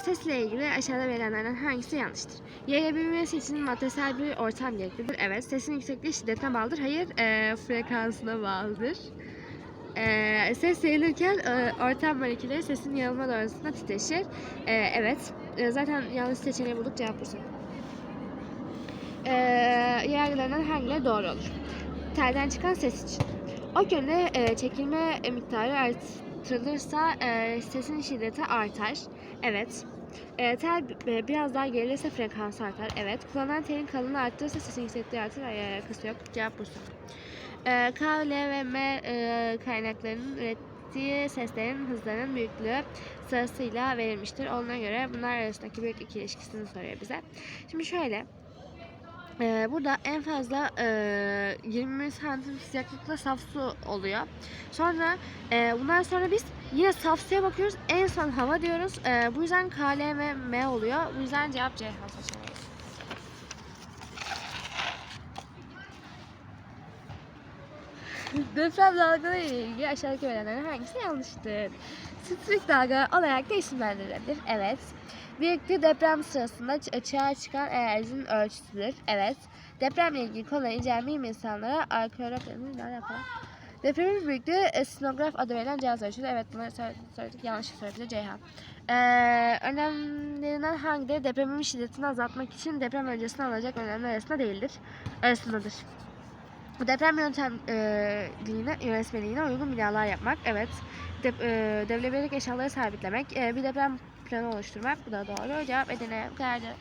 Sesle ilgili aşağıda verilenlerden hangisi yanlıştır? Yayılabilmesi için maddesel bir ortam gereklidir. Evet. Sesin yüksekliği şiddetine bağlıdır. Hayır. E, frekansına bağlıdır. E, ses yayılırken e, ortam molekülleri sesin yayılma doğrultusunda titreşir. E, evet. E, zaten yanlış seçeneği bulduk cevap Bursa. E, yargılarından hangileri doğru olur? Telden çıkan ses için. O yönde e, çekilme miktarı artırılırsa e, sesin şiddeti artar. Evet. E, tel e, biraz daha gerilirse frekans artar. Evet. Kullanılan telin kalınlığı arttırırsa sesin yüksekliği artar. Ay, alakası yok. Cevap Bursa. E, K, L ve M e, kaynaklarının ürettiği seslerin hızlarının büyüklüğü sırasıyla verilmiştir. Ona göre bunlar arasındaki büyüklük ilişkisini soruyor bize. Şimdi şöyle. Ee, burada en fazla e, 20 santim sıcaklıkla saf su oluyor. Sonra e, bundan sonra biz yine saf suya bakıyoruz. En son hava diyoruz. E, bu yüzden K, L ve M oluyor. Bu yüzden cevap Ceyhan seçeneği. Deprem dalgaları ile ilgili aşağıdaki verilenlerin hangisi yanlıştır? Strik dalga olarak da isimlendirilebilir. Evet. Büyüklüğü deprem sırasında açığa çıkan enerjinin ölçüsüdür. Evet. Depremle ilgili konuları inceleyen insanlara arkeologların ne alakalı? Depremin büyüklüğü e, sinograf adı verilen cihaz ölçüdür. Evet bunları sö- söyledik. Yanlış söyledi Ceyhan. Ee, önemlilerinden hangileri depremin şiddetini azaltmak için deprem öncesinde alınacak önlemler arasında değildir? Arasındadır. Bu deprem yöntemliğine, yönetmeliğine uygun binalar yapmak. Evet. De, e, devlemelik eşyaları sabitlemek. E, bir deprem planı oluşturmak. Bu da doğru. Cevap Edirne. Bu.